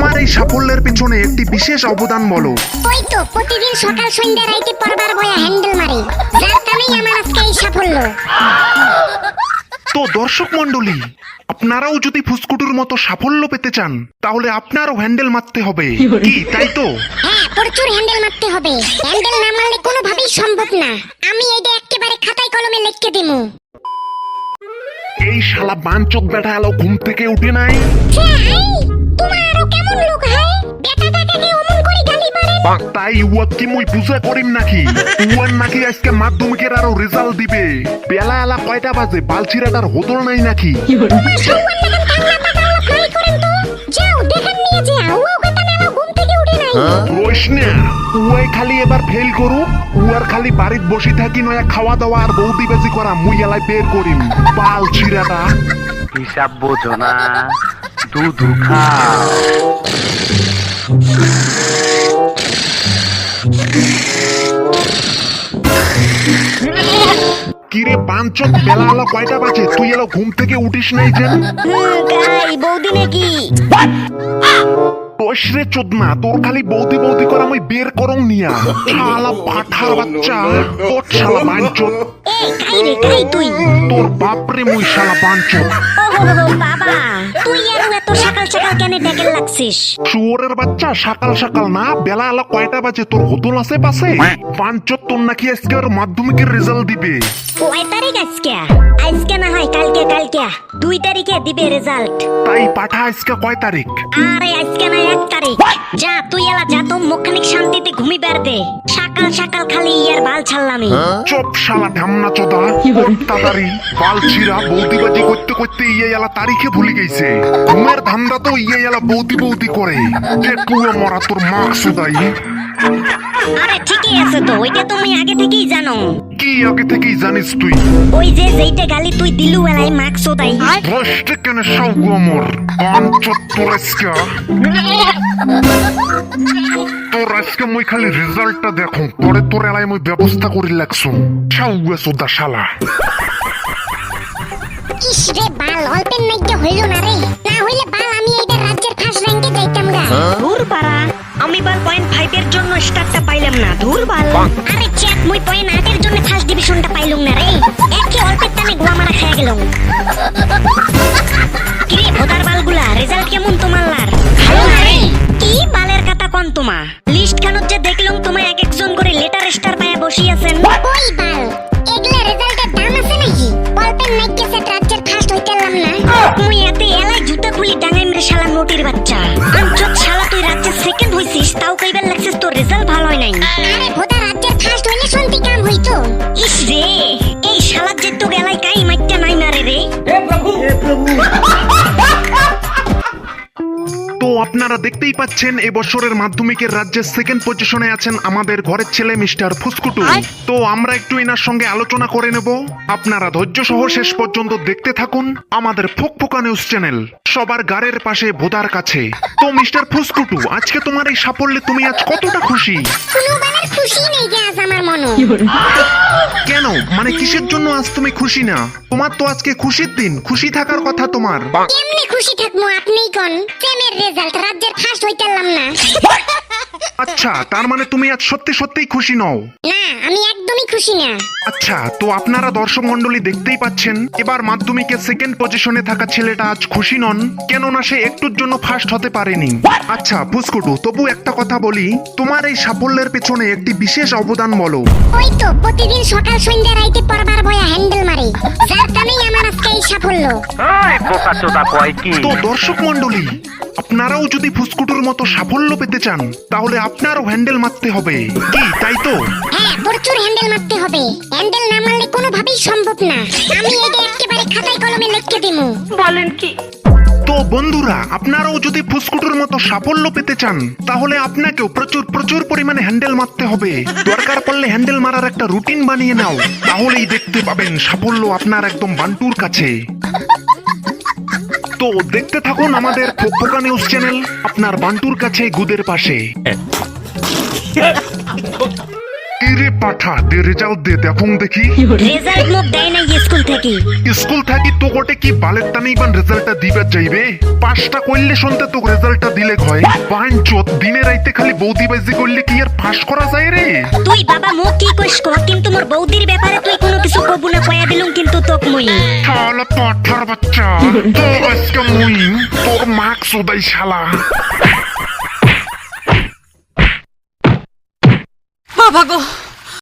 তোমার এই সাফল্যের পিছনে একটি বিশেষ অবদান বলো। ওই তো প্রতিদিন সকাল সন্ধ্যা রাইতে পরবার বয়া হ্যান্ডেল মারি। যার কারণেই আমার আজকে এই সাফল্য। তো দর্শক মন্ডলী আপনারাও যদি ফুসকুটুর মতো সাফল্য পেতে চান তাহলে আপনারও হ্যান্ডেল মারতে হবে। কি তাই তো? হ্যাঁ প্রচুর হ্যান্ডেল মারতে হবে। হ্যান্ডেল না মারলে কোনোভাবেই সম্ভব না। আমি এটা একেবারে খাতায় কলমে লিখে দিমু। এই শালা বাঞ্চক বেটা এলো ঘুম থেকে উঠে নাই? তাই উয়া কি মুই বুঝে করিম নাকি? উয়ার নাকি আজকে মাধ্যমিকের আরও রেজাল্ট দিবে। বেলা এলা কয়টা বাজে? বালছিরাটার হোদল নাই নাকি? যাও দেখান নিয়ে যাও ও কথা না ঘুম থেকে উঠে নাই। রইস না উয়াই খালি এবার ফেল করু উয়ার খালি বাড়িত বসে থাকি নয়া খাওয়া দাওয়া আর বৌদি বেজি করা মুই এলাই বের করিম। বালছিরাটা। হিসাব বোঝো না দুধ খাও। কিরে বাঞ্চক বেলা হলো কয়টা বাজে? তুই এলো ঘুম থেকে উঠিস নাই যে কাই বৌদি নাকি? রে চোদনা তোর খালি বৌদি বৌদি করা মুই বের করং নিয়া। শালা পাঠার বাচ্চা ও শালা বাঞ্চক কাই রে কাই তুই। তোর বাপরে মুই শালা বাঞ্চক ওহো বাবা তুই আর এত সকাল সকাল কেন ডেকেল লাগছিস? শুয়োরের বাচ্চা সকাল সকাল না বেলা আলো কয়টা বাজে তোর হতুল আছে পাশে? বাঞ্চক তোর নাকি আজকে ওর মাধ্যমিকের রেজাল্ট দিবে? কয় তারিখ আজকে? দুই তারিখে দিবে রেজাল্ট তাই পাঠা আজকে কয় তারিখ? আরে আজকে না এক তারিখ। যা তুই এলা যা তো মুখখানিক শান্তিতে ঘুমি বের দে। সকাল সকাল খালি ইয়ার বাল ছাড়লামি চপ শালা ঢামনা চোদা তাড়াতাড়ি বালছিরা বৌদিবাজি করতে করতে ইয়ে এলা তারিখে ভুলে গেছে। ঘুমের ধান্দা তো ইয়ে এলা বৌদি বৌদি করে। যে কুয়া মরা তোর মাক সুদাই। আরে ঠিকই আছে তো ওইটা তুমি আগে থেকেই জানো। কি আগে থেকেই জানিস তুই? ওই যে যেইটা গালি তুই দিলু এলাই মার্কস ওদাই রষ্টে কেন সাউ আমর? তোর আজকে। তোর আজকে মুই খালি রেজাল্টটা দেখো পরে তোর এলাই মুই ব্যবস্থা করে লাগছো সাউ সোদা শালা। ইস রে বাল অল্পের নাইকে হইল না রে। না হইলে বাল আমি এইটা আমি বার পয়েন্ট ফাইভ এর জন্য স্টারটা পাইলাম না। ধুর বাল আরে চ্যাট মুই পয়েন্ট আট এর জন্য ফার্স্ট ডিভিশনটা পাইলুম না রে। একে অল্পের টানে গোয়া মারা খেয়ে গেলাম। কিরে ভোদার বালগুলা রেজাল্ট কেমন তোমার লার? ভালো না রে। কি বালের কথা কোন তোমা? লিস্ট খানত যে দেখলাম তোমায় এক একজন করে লেটার স্টার আপনারা দেখতেই পাচ্ছেন এবছরের মাধ্যমিকের রাজ্যের সেকেন্ড পজিশনে আছেন আমাদের ঘরের ছেলে মিস্টার ফুসকুটু। তো আমরা একটু এনার সঙ্গে আলোচনা করে নেব। আপনারা ধৈর্য সহ শেষ পর্যন্ত দেখতে থাকুন আমাদের ফুকফুকা নিউজ চ্যানেল। সবার গাড়ের পাশে ভোদার কাছে। তো মিস্টার ফুসকুটু আজকে তোমার এই সাফল্যে তুমি আজ কতটা খুশি? কোনো বেলার খুশি নেই যে আজ আমার মনো। কেন? মানে কিসের জন্য আজ তুমি খুশি না? তোমার তো আজকে খুশির দিন খুশি থাকার কথা তোমার। কেমনে খুশি থাকব আপনিই কোন? প্রেমের রেজাল্ট রাজ্যের ফার্স্ট হইতালাম না। আচ্ছা তার মানে তুমি আজ সত্যি সত্যিই খুশি নও। না খুশি না। আচ্ছা তো আপনারা দর্শক মন্ডলী দেখতেই পাচ্ছেন এবার মাধ্যমিকে সেকেন্ড পজিশনে থাকা ছেলেটা আজ খুশি নন কেননা সে একটুর জন্য ফার্স্ট হতে পারেনি। আচ্ছা ফুসকুটু তবু একটা কথা বলি। তোমার এই সাফল্যের পেছনে একটি বিশেষ অবদান বলো। ওই তো প্রতিদিন সকাল সন্ধ্যা রাইতে পরবার বয়া হ্যান্ডেল মারি। যার কারণেই আমার আজকে এই সাফল্য। ওই বোকা চোদা কয় কি? তো দর্শক মন্ডলী আপনারাও যদি ফুসকুটুর মতো সাফল্য পেতে চান তাহলে আপনারও হ্যান্ডেল মারতে হবে। কি তাই তো? হ্যাঁ প্রচুর হ্যান্ডেল মারতে হবে। হ্যান্ডেল না মারলে কোনোভাবেই সম্ভব না। আমি এটা একেবারে খাতায় কলমে লিখে দিমু। বলেন কি? বন্ধুরা, আপনারাও যদি ফুসকুটুর মতো সাফল্য পেতে চান, তাহলে আপনাকেও প্রচুর প্রচুর পরিমাণে হ্যান্ডেল মারতে হবে। দরকার পড়লে হ্যান্ডেল মারার একটা রুটিন বানিয়ে নাও, তাহলেই দেখতে পাবেন সাফল্য আপনার একদম বান্টুর কাছে। তো দেখতে থাকুন আমাদের ফোকা নিউজ চ্যানেল, আপনার বান্টুর কাছে গুদের পাশে। কি কিরে পাঠা দে রেজাল্ট দে দেখুন দেখি। রেজাল্ট মুখ দেয় নাই স্কুল থেকে। স্কুল থাকি তো গোটে কি বালের টানি বান রেজাল্টটা দিবে যাইবে? পাঁচটা করলে শুনতে তো রেজাল্টটা দিলে হয় পাঁচ চোদ দিনে রাইতে খালি বৌদি বাইজি করলে কি আর পাস করা যায় রে? তুই বাবা মুখ কি কইস ক কিন্তু মোর বৌদির ব্যাপারে তুই কোনো কিছু কবু না কয়া দিলুম কিন্তু তোক মুই শালা পাঠার বাচ্চা তো আজকে মুই তোর মাক সুদাই শালা। বাবা গো